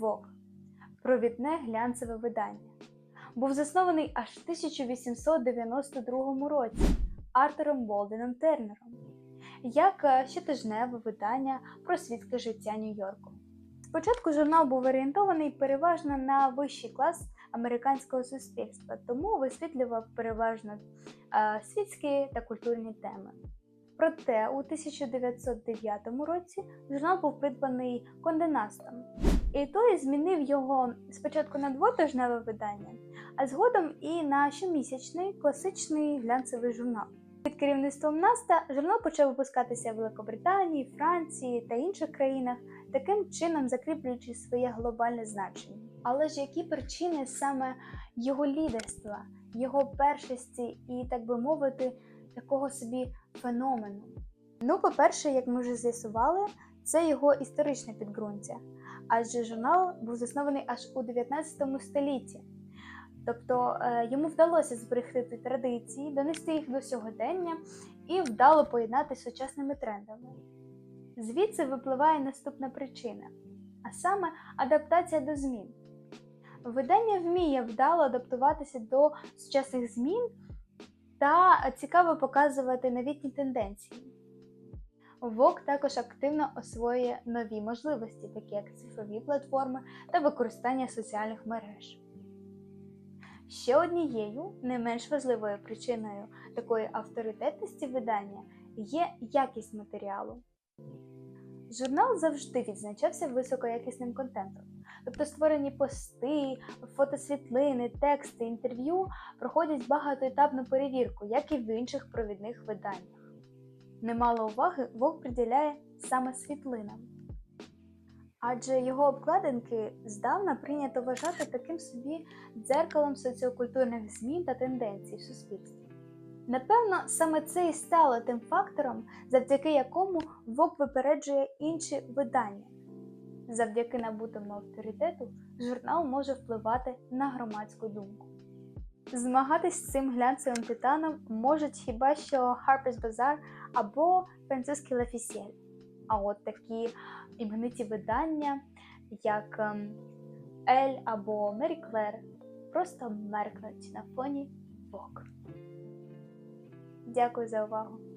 Vogue – провідне глянцеве видання. Був заснований аж в 1892 році Артуром Болденом Тернером як е, щотижневе видання про світське життя Нью-Йорку. Спочатку журнал був орієнтований переважно на вищий клас американського суспільства, тому висвітлював переважно е, світські та культурні теми. Проте у 1909 році журнал був придбаний Конденастом, і той змінив його спочатку на двотижневе видання, а згодом і на щомісячний класичний глянцевий журнал. Під керівництвом Наста журнал почав випускатися в Великобританії, Франції та інших країнах, таким чином закріплюючи своє глобальне значення. Але ж які причини саме його лідерства, його першості і, так би мовити, такого собі феномену? Ну, по-перше, як ми вже з'ясували, це його історичне підґрунтя, адже журнал був заснований аж у 19 столітті. Тобто е, йому вдалося зберегти традиції, донести їх до сьогодення і вдало поєднати з сучасними трендами. Звідси випливає наступна причина, а саме адаптація до змін. Видання вміє вдало адаптуватися до сучасних змін та цікаво показувати новітні тенденції. Vogue також активно освоює нові можливості, такі як цифрові платформи та використання соціальних мереж. Ще однією не менш важливою причиною такої авторитетності видання є якість матеріалу. Журнал завжди відзначався високоякісним контентом, тобто створені пости, фотосвітлини, тексти, інтерв'ю проходять багатоетапну перевірку, як і в інших провідних виданнях. Немало уваги Вог приділяє саме світлинам, адже його обкладинки здавна прийнято вважати таким собі дзеркалом соціокультурних змін та тенденцій в суспільстві. Напевно, саме це і стало тим фактором, завдяки якому ВОК випереджує інші видання. Завдяки набутому авторитету журнал може впливати на громадську думку. Змагатись з цим глянцевим титаном можуть хіба що Harper's Bazaar або французький Лафісєль. А от такі імениті видання, як ем, Ель або Мері Клер, просто меркнуть на фоні Vogue. Дякую за увагу!